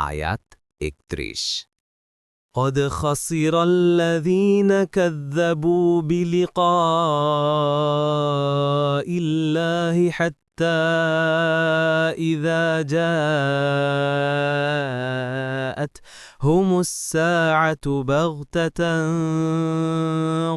আয়াত একত্রিশ قد خسر الذين كذبوا بلقاء الله حتى إذا جاءتهم الساعة بغتة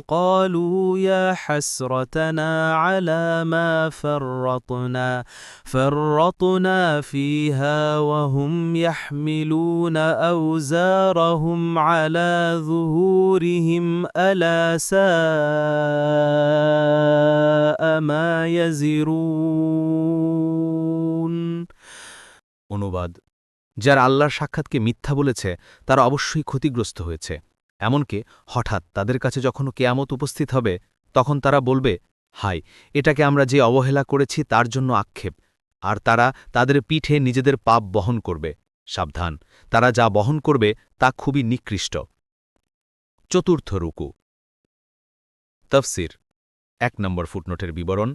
قالوا يا حسرتنا على ما فرطنا فرطنا فيها وهم يحملون أوزارهم على ظهورهم ألا ساء ما يزرون. অনুবাদ। যারা আল্লাহর সাক্ষাৎকে মিথ্যা বলেছে, তারা অবশ্যই ক্ষতিগ্রস্ত হয়েছে। এমনকি হঠাৎ তাদের কাছে যখন কেয়ামত উপস্থিত হবে, তখন তারা বলবে হাই এটাকে আমরা যে অবহেলা করেছি তার জন্য আক্ষেপ। আর তারা তাদের পিঠে নিজেদের পাপ বহন করবে। সাবধান, তারা যা বহন করবে তা খুবই নিকৃষ্ট। চতুর্থ রুকু। তফসির। এক নম্বর ফুটনোটের বিবরণ।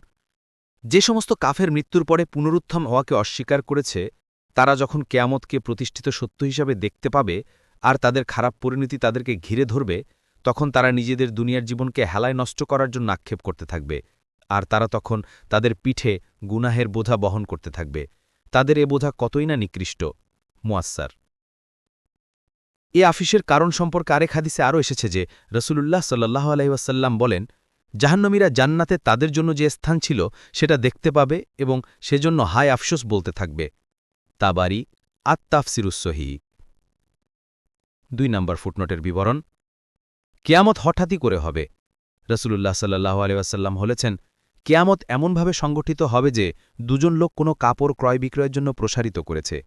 যে সমস্ত কাফের মৃত্যুর পরে পুনরুত্থান হওয়াকে অস্বীকার করেছে, তারা যখন কেয়ামতকে প্রতিষ্ঠিত সত্য হিসাবে দেখতে পাবে আর তাদের খারাপ পরিণতি তাদেরকে ঘিরে ধরবে, তখন তারা নিজেদের দুনিয়ার জীবনকে হেলায় নষ্ট করার জন্য আক্ষেপ করতে থাকবে। আর তারা তখন তাদের পিঠে গুনাহের বোঝা বহন করতে থাকবে। তাদের এ বোঝা কতই না নিকৃষ্ট? মুয়াস্সার। এ আফিসের কারণ সম্পর্কে আরেক হাদিসে আরও এসেছে যে, রসুলুল্লাহ সাল্লাহ আলাইসাল্লাম বলেন জাহান্নমীরা জান্নাতে তাদের জন্য যে স্থান ছিল, সেটা দেখতে পাবে এবং সেজন্য হায় আফসোস বলতে থাকবে। তাবারি আত্মাফসিরুসহি দুই নম্বর ফুটনোটের বিবরণ, কেয়ামত হঠাৎই করে হবে। রসুলুল্লাহ সাল্লাহ আলিয়াসাল্লাম বলেছেন, কেয়ামত এমনভাবে সংগঠিত হবে যে দুজন লোক কোনো কাপড় ক্রয় বিক্রয়ের জন্য প্রসারিত করেছে।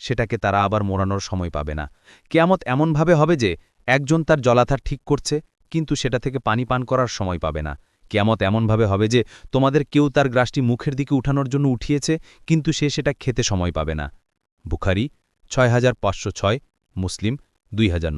সেটাকে তারা আবার মোড়ানোর সময় পাবে না। কেয়ামত এমনভাবে হবে যে একজন তার জলাধার ঠিক করছে কিন্তু সেটা থেকে পানি পান করার সময় পাবে না। কেয়ামত এমনভাবে হবে যে, তোমাদের কেউ তার গ্রাসটি মুখের দিকে উঠানোর জন্য উঠিয়েছে, কিন্তু সে সেটা খেতে সময় পাবে না। বুখারি, ছয় হাজার পাঁচশো ছয়, মুসলিম, দুই হাজার